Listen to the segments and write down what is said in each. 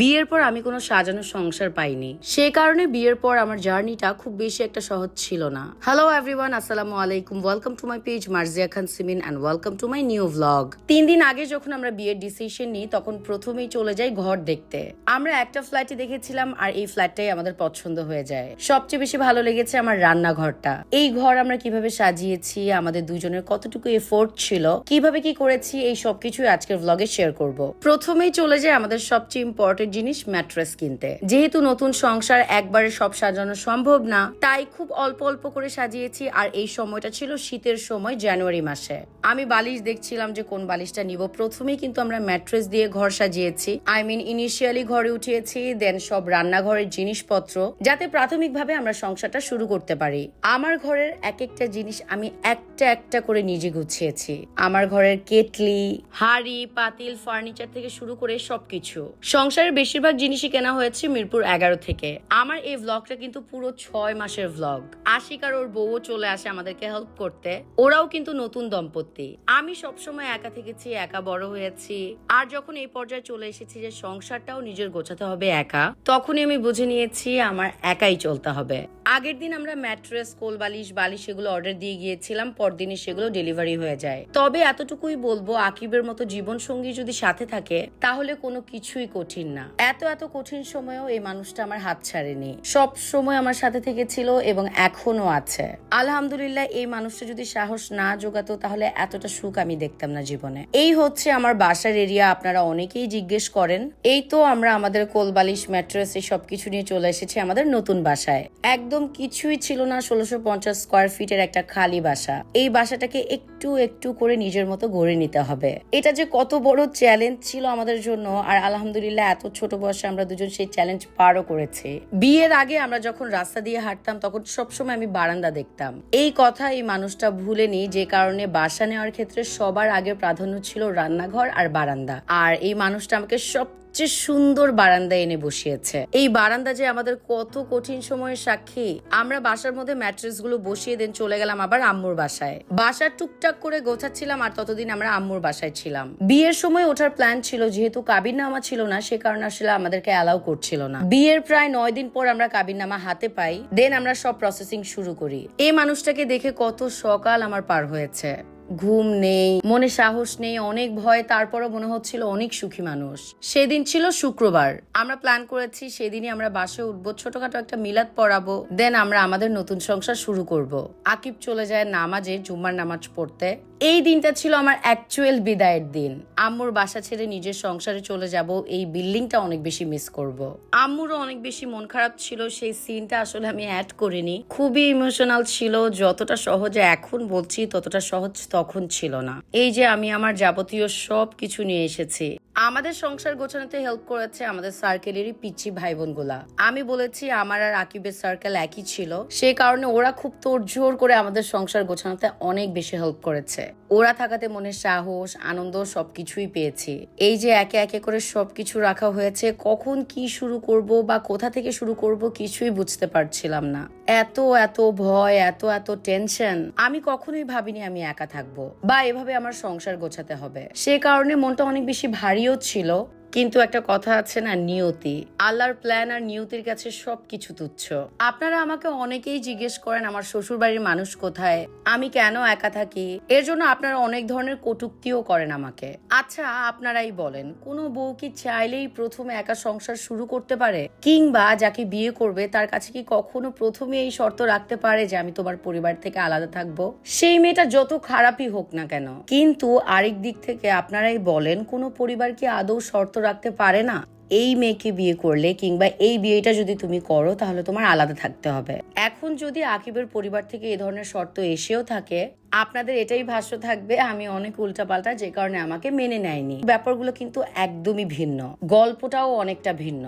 বিয়ের পর আমি কোনো সাজানো সংসার পাইনি। সে কারণে বিয়ের পর আমার জার্নিটা খুব বেশি একটা সহজ ছিল না। হ্যালো এভরিওয়ান আসসালামু আলাইকুম। Welcome to my page Marzia Khan Simin and welcome to my new vlog তিন দিন আগে যখন আমরা বিয়ের ডিসিশন নিই, তখন প্রথমেই চলে যাই ঘর দেখতে। আমরা একটা ফ্ল্যাটই দেখেছিলাম, আর এই ফ্ল্যাটটাই আমাদের পছন্দ হয়ে যায়। সবচেয়ে বেশি ভালো লেগেছে আমার রান্নাঘরটা। এই ঘর আমরা কীভাবে সাজিয়েছি, আমাদের দুজনের কতটুকু এফোর্ট ছিল, কীভাবে কি করেছি, এই সবকিছুই আজকের ভ্লগে শেয়ার করব। প্রথমেই চলে যায় আমাদের সবচেয়ে ইম্পর্টেন্ট জিনিস ম্যাট্রেস কিনতে। যেহেতু নতুন সংসার একবারে সব সাজানো সম্ভব না, তাই খুব অল্প অল্প করে সাজিয়েছি আর এই সময়টা ছিল শীতের সময় জানুয়ারি মাসে। আমি বালিশ দেখছিলাম যে কোন বালিশটা নিব। প্রথমেই কিন্তু আমরা ম্যাট্রেস দিয়ে ঘর সাজিয়েছি। আই মিন ইনিশিয়ালি ঘরে উঠিয়েছি দেন সব রান্নাঘরের জিনিসপত্র, যাতে প্রাথমিকভাবে আমরা সংসারটা শুরু করতে পারি। আমার ঘরের এক একটা জিনিস আমি একটা একটা করে নিজে গুছিয়েছি। আমার ঘরের কেটলি, হাড়ি, পাতিল ফার্নিচার থেকে শুরু করে সবকিছু। সংসারের বেশিরভাগ জিনিসই কেনা হয়েছে মিরপুর এগারো থেকে। আমার এই ভ্লগটা কিন্তু পুরো ছয় মাসের ভ্লগ আশিক আর ওর বউও চলে আসে আমাদেরকে হেল্প করতে। ওরাও কিন্তু নতুন দম্পতি। আমি সবসময় একা থেকেছি, একা বড় হয়েছি। আর যখন এই পর্যায়ে চলে এসেছি যে সংসারটাও নিজের গোছাতে হবে একা, তখনই আমি বুঝে নিয়েছি আমার একাই চলতে হবে। আগের দিন আমরা ম্যাট্রেস কোল বালিশ বালিশ এগুলো অর্ডার দিয়ে গিয়েছিলাম পরদিনই সেগুলো ডেলিভারি হয়ে যায়। তবে এতটুকুই বলব, আকিবের মতো জীবন সঙ্গী যদি সাথে থাকে, তাহলে কোনো কিছুই কঠিন না। এত এত কঠিন সময়েও এই মানুষটা আমার হাত ছাড়েনি। সব সময় আমার সাথে থেকেছিল এবং এখনও আছে। আলহামদুলিল্লাহ, এই মানুষটা যদি সাহস না জোগাতো, তাহলে এতটা সুখ আমি দেখতাম না জীবনে। এই হচ্ছে আমার বাসার এরিয়া আপনারা অনেকেই জিজ্ঞেস করেন। এই তো আমরা আমাদের কোলবালিশ, ম্যাট্রেস, এই সবকিছু নিয়ে চলে এসেছি আমাদের নতুন বাসায়। একদম কিছুই ছিল না ষোলোশো পঞ্চাশ স্কোয়ার ফিটের একটা খালি বাসা। এই বাসাটাকে একটু একটু করে নিজের মতো গড়ে নিতে হবে। এটা যে কত বড় চ্যালেঞ্জ ছিল আমাদের জন্য, আর আলহামদুলিল্লাহ এত ছোট বয়সে আমরা দুজন সেই চ্যালেঞ্জ পারও করেছি। বিয়ের আগে আমরা যখন রাস্তা দিয়ে হাঁটতাম, তখন সবসময় আমি বারান্দা দেখতাম। এই কথা এই মানুষটা ভুলেনি, যে কারণে বাসা নেওয়ার ক্ষেত্রে সবার আগে প্রাধান্য ছিল রান্নাঘর আর বারান্দা। আর এই মানুষটা আমাকে সব সবচেয়ে সুন্দর বারান্দা এনে বসিয়েছে। এই বারান্দা যে আমাদের কত কঠিন সময়ের সাক্ষী। আমরা বাসার মধ্যে ম্যাট্রেসগুলো বসিয়ে দেন চলে গেলাম আবার আম্মুর বাসায়। বাসা টুকটাক করে গোছাচ্ছিলাম আর ততদিন আমরা আম্মুর বাসায় ছিলাম। বিয়ের সময় ওঠার প্ল্যান ছিল, যেহেতু কাবির নামা ছিল না, সে কারণে আসলে আমাদেরকে অ্যালাউ করছিল না। বিয়ের প্রায় নয় দিন পর আমরা কাবির নামা হাতে পাই, দেন আমরা সব প্রসেসিং শুরু করি। এই মানুষটাকে দেখে কত সকাল আমার পার হয়েছে। ঘুম নেই, মনে সাহস নেই, অনেক ভয়, তারপরও মনে হচ্ছিল অনেক সুখী মানুষ। সেদিন ছিল শুক্রবার। আমরা প্ল্যান করেছি, সেদিনই আমরা বাসে উঠবো, ছোটখাটো একটা মিলাদ পড়াবো দেন আমরা আমাদের নতুন সংসার শুরু করব। আকিব চলে যায় নামাজে, জুম্মার নামাজ পড়তে। এই দিনটা ছিল আমার অ্যাকচুয়াল বিদায়ের দিন। আম্মুর বাসা ছেড়ে নিজের সংসারে চলে যাব, এই বিল্ডিংটা অনেক বেশি মিস করব। আম্মুরও অনেক বেশি মন খারাপ ছিল, সেই সিনটা আসলে আমি অ্যাড করিনি। খুবই ইমোশনাল ছিল, যতটা সহজে এখন বলছি, ততটা সহজ ছিল না। এই যে আমি আমার যাবতীয় সব কিছু নিয়ে এসেছি। আমাদের সংসার গোছানোতে হেল্প করেছে আমাদের সার্কেলেরই পিচ্ছি ভাই বোনগুলা আমি বলেছি, আমার আর আকিবের সার্কেল একই ছিল। সেই কারণে ওরা খুব তোড়জোড় করে আমাদের সংসার গোছানোতে অনেক বেশি হেল্প করেছে। ওরা থাকাতে মনে সাহস, আনন্দ সবকিছুই পেয়েছি। এই যে একে একে করে সবকিছু রাখা হয়েছে, কখন কি শুরু করব বা কোথা থেকে শুরু করব কিছুই বুঝতে পারছিলাম না। এত এত ভয়, এত এত টেনশন আমি কখনোই ভাবিনি আমি একা থাকব বা এভাবে আমার সংসার গোছাতে হবে। সে কারণে মনটা অনেক বেশি ভারীও ছিল কিন্তু একটা কথা আছে না, নিয়তি। আল্লাহর প্ল্যান আর নিয়তির কাছে সবকিছু তুচ্ছ। আপনারা আমাকে অনেকেই জিজ্ঞেস করেন, আমার শ্বশুর বাড়ির মানুষ কোথায়? আমি কেন একা থাকি? এর জন্য আপনারা অনেক ধরনের কটুক্তিও করেন আমাকে। আচ্ছা আপনারাই বলেন, কোনো বউ কি চাইলেই প্রথমে একা সংসার শুরু করতে পারে? কিংবা যাকে বিয়ে করবে, তার কাছে কি কখনো প্রথমে এই শর্ত রাখতে পারে যে, আমি তোমার পরিবার থেকে আলাদা থাকব সেই মেয়েটা যত খারাপই হোক না কেন, কিন্তু আরেক দিক থেকে আপনারাই বলেন, কোনো পরিবার কি আদৌ শর্ত রাখতে পারে না, এই মেয়েকে বিয়ে করলে কিংবা এই বিয়েটা যদি তুমি করো, তাহলে তোমার আলাদা থাকতে হবে। এখন যদি আকিবের পরিবার থেকে এই ধরনের শর্ত এসেও থাকে, আপনাদের এটাই ভাষ্য থাকবে, আমি অনেক উল্টাপাল্টা, যে কারণে আমাকে মেনে নেয়নি। ব্যাপারগুলো কিন্তু একদমই ভিন্ন। গল্পটাও অনেকটা ভিন্ন।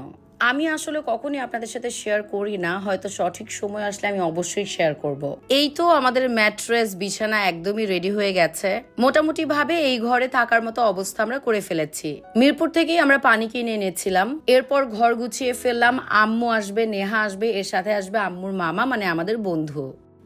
আমি আসলে কখনই আপনাদের সাথে শেয়ার করি না। হয়তো সঠিক সময় আসলে আমি অবশ্যই শেয়ার করব। এই তো আমাদের ম্যাট্রেস বিছানা একদমই রেডি হয়ে গেছে। মোটামুটি ভাবে এই ঘরে থাকার মতো অবস্থা আমরা করে ফেলেছি। মিরপুর থেকেই আমরা পানি কিনে এনেছিলাম। এরপর ঘর গুছিয়ে ফেললাম। আম্মু আসবে, নেহা আসবে, এর সাথে আসবে আম্মুর মামা মানে আমাদের বন্ধু।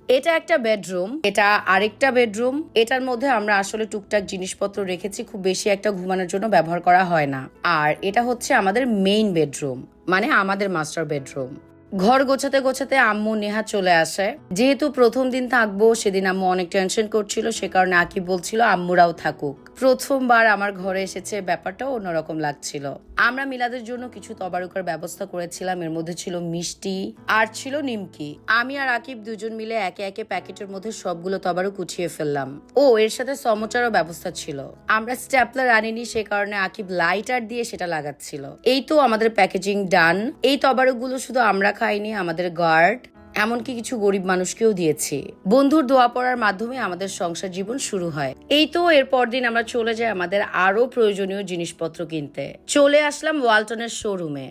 এটা একটা বেডরুম এটা আরেকটা বেডরুম এটার মধ্যে আমরা আসলে টুকটাক জিনিসপত্র রেখেছি, খুব বেশি একটা ঘুমানোর জন্য ব্যবহার করা হয় না। আর এটা হচ্ছে আমাদের মেইন বেডরুম মানে আমাদের মাস্টার বেডরুম ঘর গোছাতে গোছাতে আম্মু নেহা চলে আসে। যেহেতু প্রথম দিন থাকব, সেদিন আম্মু অনেক টেনশন করছিল, সে কারণে আকি বলছিল, আম্মুরাও থাকুক। প্রথমবার আমার ঘরে এসেছে, ব্যাপারটাও অন্যরকম লাগছিল। আমরা মিলাদের জন্য কিছু তবারুকার ব্যবস্থা করেছিলাম। এর মধ্যে ছিল মিষ্টি আর ছিল নিমকি। আমি আর আকিব দুজন মিলে একে একে প্যাকেটের মধ্যে সবগুলো তবারুক উঠিয়ে ফেললাম। ও, এর সাথে সমচারও ব্যবস্থা ছিল। আমরা স্ট্যাপলার আনিনি, সে কারণে আকিব লাইটার দিয়ে সেটা লাগাচ্ছিল। এই তো আমাদের প্যাকেজিং ডান। এই তবারুকগুলো শুধু আমরা খাইনি, আমাদের গার্ড এমনকি কিছু গরিব মানুষকেও দিয়েছি। বন্ধুর দোয়া পড়ার মাধ্যমে আমাদের সংসার জীবন শুরু হয়। এই তো এর পরদিন আমরা চলে যাই আমাদের আরও প্রয়োজনীয় জিনিসপত্র কিনতে। চলে আসলাম ওয়ালটনের শোরুমে।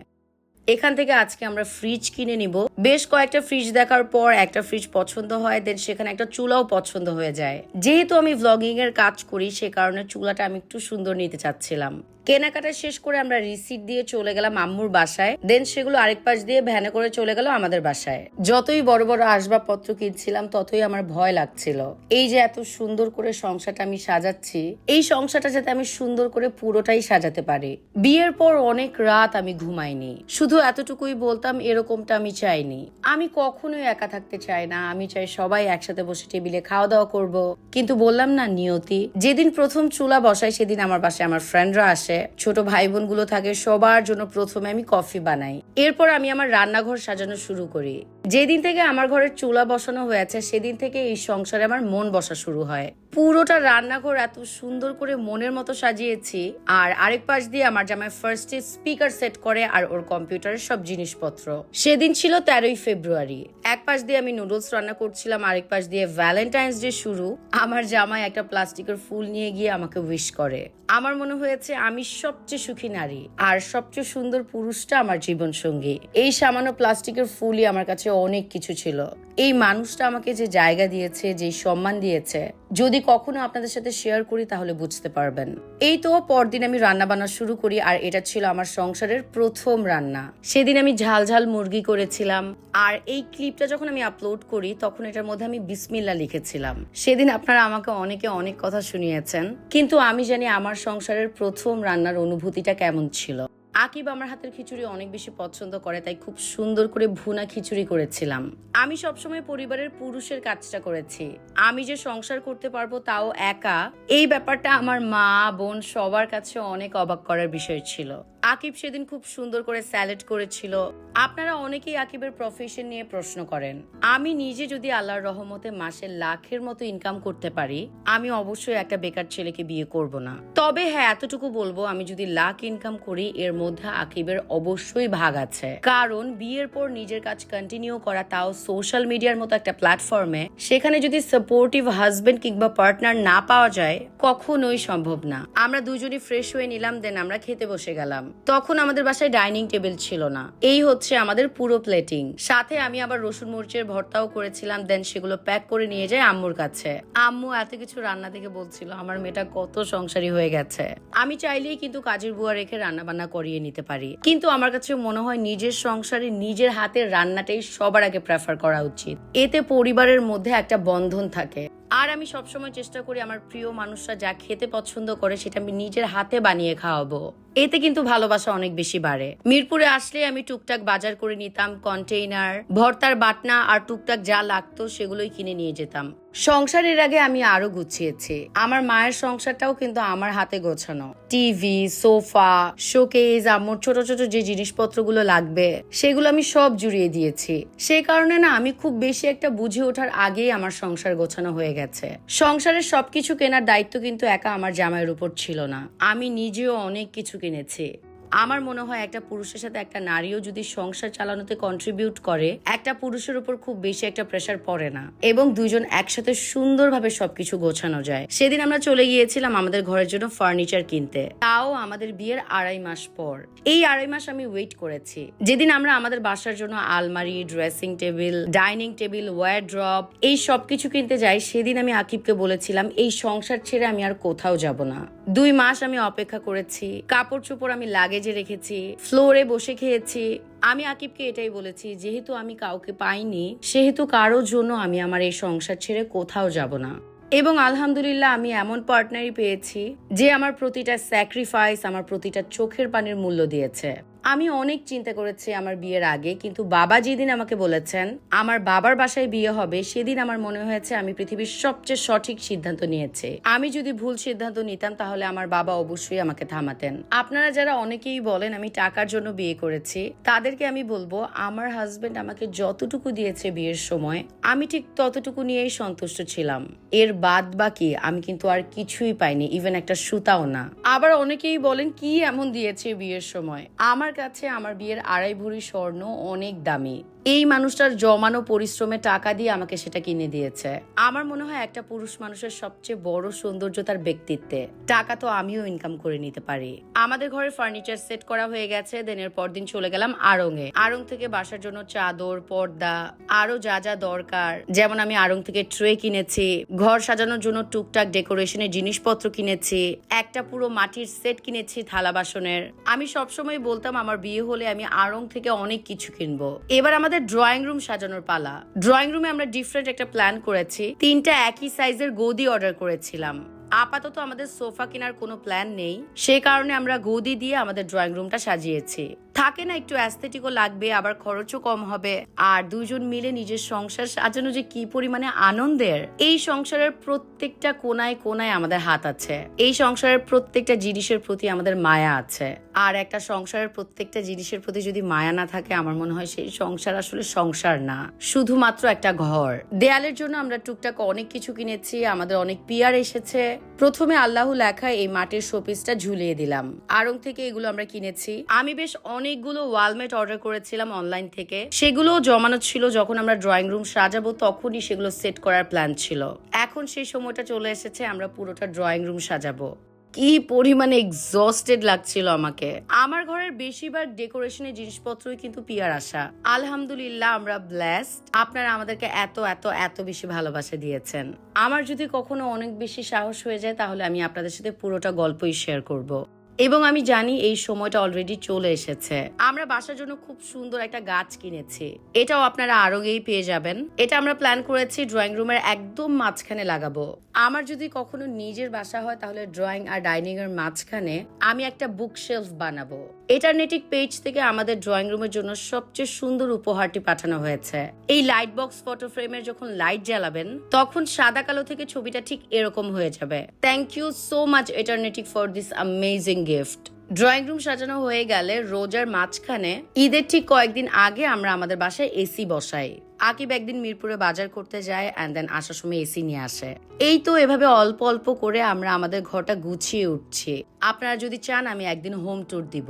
এখান থেকে আজকে আমরা ফ্রিজ কিনে নিব। বেশ কয়েকটা ফ্রিজ দেখার পর একটা ফ্রিজ পছন্দ হয় দেন সেখানে একটা চুলাও পছন্দ হয়ে যায়। যেহেতু আমি ভ্লগিং এর কাজ করি, সে কারণে চুলাটা আমি একটু সুন্দর নিতে চাচ্ছিলাম। কেনাকাটা শেষ করে আমরা রিসিট দিয়ে চলে গেলাম আম্মুর বাসায়। দেন সেগুলো আরেক পাশ দিয়ে ভ্যানে করে চলে গেল আমাদের বাসায়। যতই বড় বড় আসবাবপত্র কিনছিলাম, ততই আমার ভয় লাগছিল। এই যে এত সুন্দর করে সংসারটা আমি সাজাচ্ছি, এই সংসারটা যাতে আমি সুন্দর করে পুরোটাই সাজাতে পারি। বিয়ের পর অনেক রাত আমি ঘুমাইনি। শুধু এতটুকুই বলতাম, এরকমটা আমি চাইনি। আমি কখনোই একা থাকতে চাই না। আমি চাই সবাই একসাথে বসে টেবিলে খাওয়া দাওয়া করব। কিন্তু বললাম না, নিয়তি। যেদিন প্রথম চুলা বসাই, সেদিন আমার বাসায় আমার ফ্রেন্ডরা আসে। ছোট ভাই বোনগুলো থাকে, সবার জন্য প্রথমে আমি কফি বানাই। এরপর আমি আমার রান্নাঘর সাজানো শুরু করি। যেদিন থেকে আমার ঘরের চুলা বসানো হয়েছে সেদিন থেকে এই সংসারে আমার মন বসা শুরু হয়। পুরোটা রান্নাঘর এত সুন্দর করে মনের মতো সাজিয়েছি। আর আরেক পাশ দিয়ে আমার জামাই ফার্স্টে স্পিকার সেট করে আর ওর কম্পিউটারের সব জিনিসপত্র। সেদিন ছিল তেরোই ফেব্রুয়ারি। এক পাশ দিয়ে আমি নুডলস রান্না করছিলাম, আরেক পাশ দিয়ে ভ্যালেন্টাইন্স ডে শুরু। আমার জামাই একটা প্লাস্টিকের ফুল নিয়ে গিয়ে আমাকে উইশ করে। আমার মনে হয়েছে আমি সবচেয়ে সুখী নারী আর সবচেয়ে সুন্দর পুরুষটা আমার জীবন সঙ্গী এই সামান্য প্লাস্টিকের ফুলই আমার কাছে অনেক কিছু ছিল। এই মানুষটা আমাকে যে জায়গা দিয়েছে, যে সম্মান দিয়েছে, যদি কখনো আপনাদের সাথে শেয়ার করি তাহলে বুঝতে পারবেন। এই তো পরদিন আমি রান্না বান্না শুরু করি আর এটা ছিল আমার সংসারের প্রথম রান্না। সেদিন আমি ঝাল ঝাল মুরগি করেছিলাম আর এই ক্লিপটা যখন আমি আপলোড করি, তখন এটার মধ্যে আমি বিসমিল্লা লিখেছিলাম। সেদিন আপনারা আমাকে অনেকে অনেক কথা শুনিয়েছেন, কিন্তু আমি জানি আমার সংসারের প্রথম রান্নার অনুভূতিটা কেমন ছিল। আকিব আমার হাতের খিচুড়ি অনেক বেশি পছন্দ করে, তাই খুব সুন্দর করে ভুনা খিচুড়ি করেছিলাম। আমি সবসময় পরিবারের পুরুষের কাজটা করেছি। আমি যে সংসার করতে পারব তাও একা, এই ব্যাপারটা আমার মা, বোন সবার কাছে অনেক অবাক করার বিষয় ছিল। আকিব সেদিন খুব সুন্দর করে স্যালাড করেছিল। আপনারা অনেকেই আকিবের প্রফেশন নিয়ে প্রশ্ন করেন, আমি নিজে যদি আল্লাহর রহমতে মাসে লাখের মতো ইনকাম করতে পারি, আমি অবশ্যই একটা বেকার ছেলেকে বিয়ে করব না। তবে হ্যাঁ এতটুকু বলব, আমি যদি লাখ ইনকাম করি, এর মধ্যে আকিবের অবশ্যই ভাগ আছে। কারণ বিয়ের পর নিজের কাজ কন্টিনিউ করা তাও সোশ্যাল মিডিয়ার মতো একটা প্ল্যাটফর্মে সেখানে যদি সাপোর্টিভ হাজবেন্ড কিংবা পার্টনার না পাওয়া যায়, কখনোই সম্ভব না। আমরা দুজনই ফ্রেশ হয়ে নিলাম দেন আমরা খেতে বসে গেলাম। তখন আমাদের বাসায় ডাইনিং টেবিল ছিল না। এই হচ্ছে আমাদের পুরো প্লেটিং। সাথে আমি আবার রসুন মরিচের ভর্তাও করেছিলাম, দেন সেগুলো প্যাক করে নিয়ে যাই আম্মুর কাছে। আম্মু এত কিছু রান্না থেকে বলছিল, আমার মেয়েটা কত সংসারী হয়ে গেছে। আমি চাইলেই কিন্তু কাজের বুয়া রেখে রান্না বান্না করিয়ে নিতে পারি। কিন্তু আমার কাছে মনে হয় নিজের সংসারে নিজের হাতের রান্নাটাই সবার আগে প্রেফার করা উচিত। এতে পরিবারের মধ্যে একটা বন্ধন থাকে। আর আমি সবসময় চেষ্টা করি আমার প্রিয় মানুষরা যা খেতে পছন্দ করে সেটা আমি নিজের হাতে বানিয়ে খাওয়াবো। এতে কিন্তু ভালোবাসা অনেক বেশি বাড়ে। মিরপুরে আসলে আমি টুকটাক বাজার করে নিতাম কন্টেইনার ভর্তার বাটনা আর টুকটাক যা লাগতো সেগুলোই কিনে নিয়ে যেতাম। সংসারের আগে আমি আরও গুছিয়েছি। আমার মায়ের সংসারটাও কিন্তু আমার হাতে গোছানো। টিভি, সোফা শোকেজ আমার ছোট ছোট যে জিনিসপত্রগুলো লাগবে, সেগুলো আমি সব জুড়িয়ে দিয়েছি। সেই কারণে না আমি খুব বেশি একটা বুঝে ওঠার আগেই আমার সংসার গোছানো হয়ে গেছে। সংসারের সবকিছু কেনার দায়িত্ব কিন্তু একা আমার জামাইয়ের উপর ছিল না। আমি নিজেও অনেক কিছু কিনেছি। আমার মনে হয় একটা পুরুষের সাথে একটা নারীও যদি সংসার চালানোতে কন্ট্রিবিউট করে, একটা পুরুষের উপর খুব বেশি একটা প্রেশার পড়ে না এবং দুজন একসাথে সুন্দরভাবে সবকিছু গোছানো যায়। সেদিন আমরা চলে গিয়েছিলাম আমাদের ঘরের জন্য ফার্নিচার কিনতে। তাও আমাদের বিয়ের আড়াই মাস পর। এই আড়াই মাস আমি ওয়েট করেছি। যেদিন আমরা আমাদের বাসার জন্য আলমারি dressing table dining table wardrobe এই সবকিছু কিনতে যাই, সেদিন আমি আকিবকে বলেছিলাম, এই সংসার ছেড়ে আমি আর কোথাও যাব না। দুই মাস আমি অপেক্ষা করেছি কাপড় চোপড় আমি লাগেজে রেখেছি ফ্লোরে বসে খেয়েছি। আমি আকিবকে এটাই বলেছি, যেহেতু আমি কাউকে পাইনি, সেহেতু কারোর জন্য আমি আমার এই সংসার ছেড়ে কোথাও যাব না। এবং আলহামদুলিল্লাহ আমি এমন পার্টনারই পেয়েছি, যে আমার প্রতিটা স্যাক্রিফাইস আমার প্রতিটা চোখের পানির মূল্য দিয়েছে। আমি অনেক চিন্তা করেছি আমার বিয়ের আগে, কিন্তু বাবা যেদিন আমাকে বলেছেন আমার বাবার বাসায় বিয়ে হবে, সেদিন আমার মনে হয়েছে আমি পৃথিবীর সবচেয়ে সঠিক সিদ্ধান্ত নিয়েছি। আমি যদি ভুল সিদ্ধান্ত নিতাম, তাহলে আমার বাবা অবশ্যই আমাকে থামাতেন। আপনারা যারা অনেকেই বলেন আমি টাকার জন্য বিয়ে করেছি, তাদেরকে আমি বলব, আমার হাজবেন্ড আমাকে যতটুকু দিয়েছে বিয়ের সময়, আমি ঠিক ততটুকু নিয়েই সন্তুষ্ট ছিলাম। এর বাদ বাকি আমি কিন্তু আর কিছুই পাইনি ইভেন একটা সুতাও না। আবার অনেকেই বলেন, কি এমন দিয়েছে বিয়ের সময়? আমার কাছে আমার বিয়ের আড়াই ভরি স্বর্ণ অনেক দামি। এই মানুষটার জমানো পরিশ্রমে টাকা দিয়ে আমাকে সেটা কিনে দিয়েছে। আমার মনে হয় একটা পুরুষ মানুষের সবচেয়ে বড় সৌন্দর্য তার ব্যক্তিত্বে। টাকা তো আমিও ইনকাম করে নিতে পারি। আমাদের ঘরে ফার্নিচার সেট করা হয়ে গেছে দেনের পর দিন চলে গেলাম আড়ং এ আড়ং থেকে বাসার জন্য চাদর, পর্দা আরও যা যা দরকার। যেমন আমি আড়ং থেকে ট্রে কিনেছি, ঘর সাজানোর জন্য টুকটাক ডেকোরেশনের জিনিসপত্র কিনেছি, একটা পুরো মাটির সেট কিনেছি থালা বাসনের। আমি সবসময় বলতাম, আমার বিয়ে হলে আমি আড়ং থেকে অনেক কিছু কিনবো। এবার আমাদের ড্রয়িং রুম সাজানোর পালা। ড্রয়িং রুমে আমরা ডিফারেন্ট একটা প্ল্যান করেছি। তিনটা একই সাইজের গদি অর্ডার করেছিলাম। আপাতত আমাদের সোফা কেনার কোনো প্ল্যান নেই। সে কারণে আমরা গদি দিয়ে আমাদের ড্রয়িং রুমটা সাজিয়েছি। থাকে না একটু অ্যাস্থেটিকও লাগবে, আবার খরচও কম হবে। আর দুজন মিলে নিজের সংসার সাজানো যে কি পরিমাণে আনন্দের, এই সংসারের প্রত্যেকটা কোনায় কোনায় আমাদের হাত আছে। এই সংসারের প্রত্যেকটা জিনিসের প্রতি আমাদের মায়া আছে। আর একটা সংসারের প্রত্যেকটা জিনিসের প্রতি যদি মায়া না থাকে, আমার মনে হয় সেই সংসার আসলে সংসার না। শুধুমাত্র একটা ঘর। দেয়ালের জন্য আমরা টুকটাক অনেক কিছু কিনেছি, আমাদের অনেক পিয়ার এসেছে। প্রথমে আল্লাহ লেখা এই মাটির শোপিসটা ঝুলিয়ে দিলাম। আড়ং থেকে এগুলো আমরা কিনেছি। আমি বেশ অনেকগুলো ওয়ালমেট অর্ডার করেছিলাম অনলাইন থেকে। সেগুলো জমানো ছিল যখন আমরা ড্রয়িং রুম সাজাবো তখনই সেগুলো সেট করার প্ল্যান ছিল। এখন সেই সময়টা চলে এসেছে, আমরা পুরোটা ড্রয়িং রুম সাজাবো। কি পরিমাণে এক্সস্টেড লাগছিল আমাকে। আমার ঘরের বেশিরভাগ ডেকোরেশনের জিনিসপত্রই কিন্তু পিয়ার আসা আলহামদুলিল্লাহ, আমরা ব্লেসড আপনারা আমাদেরকে এত এত এত বেশি ভালোবাসা দিয়েছেন। আমার যদি কখনো অনেক বেশি সাহস হয়ে যায়, তাহলে আমি আপনাদের সাথে পুরোটা গল্পই শেয়ার করব। এবং আমি জানি এই সময়টা অলরেডি চলে এসেছে। আমরা বাসার জন্য খুব সুন্দর একটা গাছ কিনেছি। এটাও আপনারা আরোগেই পেয়ে যাবেন। এটা আমরা প্ল্যান করেছি ড্রয়িং রুমের একদম মাঝখানে লাগাবো। আমার যদি কখনো নিজের বাসা হয় তাহলে ড্রয়িং আর ডাইনিং এর মাঝখানে আমি একটা বুক শেলফ বানাবো। এটারনেটিক পেজ থেকে আমাদের ড্রয়িং রুমের জন্য সবচেয়ে সুন্দর উপহারটি পাঠানো হয়েছে। এই লাইট বক্স ফটো ফ্রেমের যখন লাইট জ্বালাবেন, তখন সাদা কালো থেকে ছবিটা ঠিক এরকম হয়ে যাবে। Thank you so much এটারনেটিক for this amazing gift drawing room সাজানো হয়ে গেলে রোজার মাঝখানে ঈদের ঠিক কয়েকদিন আগে আমরা আমাদের বাসায় এসি বসাই। আকিব একদিন মিরপুরে বাজার করতে যায় অ্যান্ড দেন আসার সময় এসি নিয়ে আসে। এই তো এভাবে অল্প অল্প করে আমরা আমাদের ঘরটা গুছিয়ে উঠছি। আপনারা যদি চান, আমি একদিন হোম ট্যুর দিব।